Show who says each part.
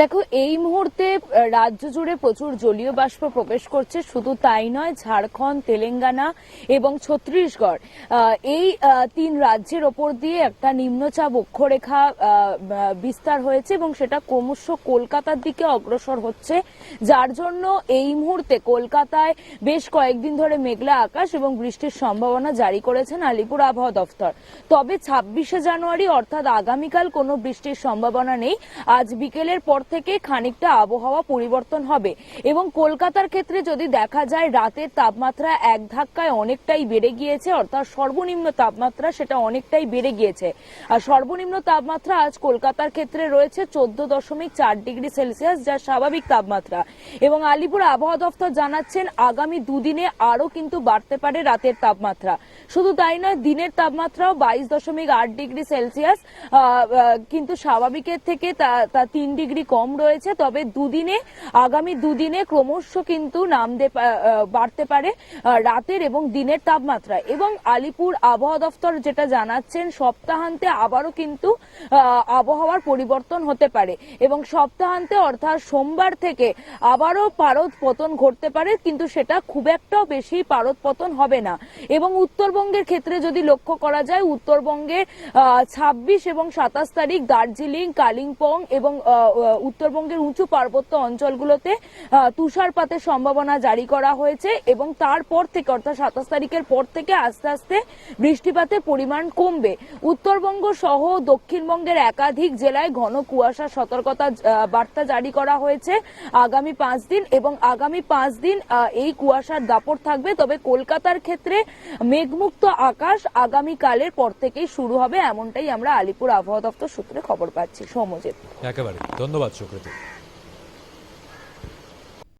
Speaker 1: দেখো, এই মুহূর্তে রাজ্য জুড়ে প্রচুর জলীয় বাষ্প প্রবেশ করছে। শুধু তাই নয়, ঝাড়খণ্ড, তেলেঙ্গানা এবং ছত্তিশগড়। এই তিন রাজ্যের ওপর দিয়ে একটা নিম্নচাপ অক্ষরেখা বিস্তার হয়েছে এবং সেটা ক্রমশ কলকাতার দিকে অগ্রসর হচ্ছে। যার জন্য এই মুহূর্তে কলকাতায় বেশ কয়েকদিন ধরে মেঘলা আকাশ এবং বৃষ্টির সম্ভাবনা জারি করেছেন আলিপুর আবহাওয়া দফতর। তবে ছাব্বিশে জানুয়ারি, অর্থাৎ আগামীকাল কোনো বৃষ্টির সম্ভাবনা নেই। আজ বিকেলের পর থেকে খানিকটা আবহাওয়া পরিবর্তন হবে এবং কলকাতার ক্ষেত্রে যদি দেখা যায় রাতের তাপমাত্রা এক ধাক্কায় অনেকটাই বেড়ে গিয়েছে, অর্থাৎ সর্বনিম্ন তাপমাত্রা সেটা অনেকটাই বেড়ে গিয়েছে। আর সর্বনিম্ন তাপমাত্রা আজ কলকাতার ক্ষেত্রে রয়েছে চোদ্দ দশমিক চার ডিগ্রি সেলসিয়াস, যা স্বাভাবিক তাপমাত্রা। এবং আলিপুর আবহাওয়া দফতর জানাচ্ছেন আগামী দুদিনে আরও কিন্তু বাড়তে পারে রাতের তাপমাত্রা। শুধু তাই নয়, দিনের তাপমাত্রাও বাইশ দশমিক আট ডিগ্রি সেলসিয়াস কিন্তু স্বাভাবিকের থেকে তা তিন ডিগ্রি কম রয়েছে, তবে দুদিনে, আগামী দুদিনে ক্রমশ কিন্তু নামতে বাড়তে পারে রাতের এবং দিনের তাপমাত্রা। এবং আলিপুর আবহাওয়া দফতর যেটা জানাচ্ছেন, সপ্তাহান্তে আবারও কিন্তু আবহাওয়ার পরিবর্তন হতে পারে। এবং সপ্তাহান্তে অর্থাৎ সোমবার থেকে আবারও পারদ পতন ঘটতে পারে, কিন্তু সেটা খুব একটাও বেশি পারদ পতন হবে না। এবং উত্তরবঙ্গের ক্ষেত্রে যদি লক্ষ্য করা যায়, উত্তরবঙ্গে ছাব্বিশ এবং সাতাশ তারিখ দার্জিলিং, কালিম্পং এবং উত্তরবঙ্গের উঁচু পার্বত্য অঞ্চলগুলোতে তুষারপাতের সম্ভাবনা জারি করা হয়েছে এবং তারপর থেকে, অর্থাৎ সাতাশ তারিখের পর থেকে আস্তে আস্তে বৃষ্টিপাতের পরিমাণ কমবে। উত্তরবঙ্গ সহ দক্ষিণবঙ্গের একাধিক জেলায় ঘন কুয়াশার সতর্কতা বার্তা জারি করা হয়েছে আগামী পাঁচ দিন এবং আগামী পাঁচ দিন এই কুয়াশার দাপট থাকবে। তবে কলকাতার ক্ষেত্রে মেঘমুক্ত আকাশ আগামীকালের পর থেকেই শুরু হবে, এমনটাই আমরা আলিপুর আবহাওয়া দপ্তর সূত্রে খবর পাচ্ছি। সৌমজিৎ
Speaker 2: একেবারে। ধন্যবাদ। ち遅れてる。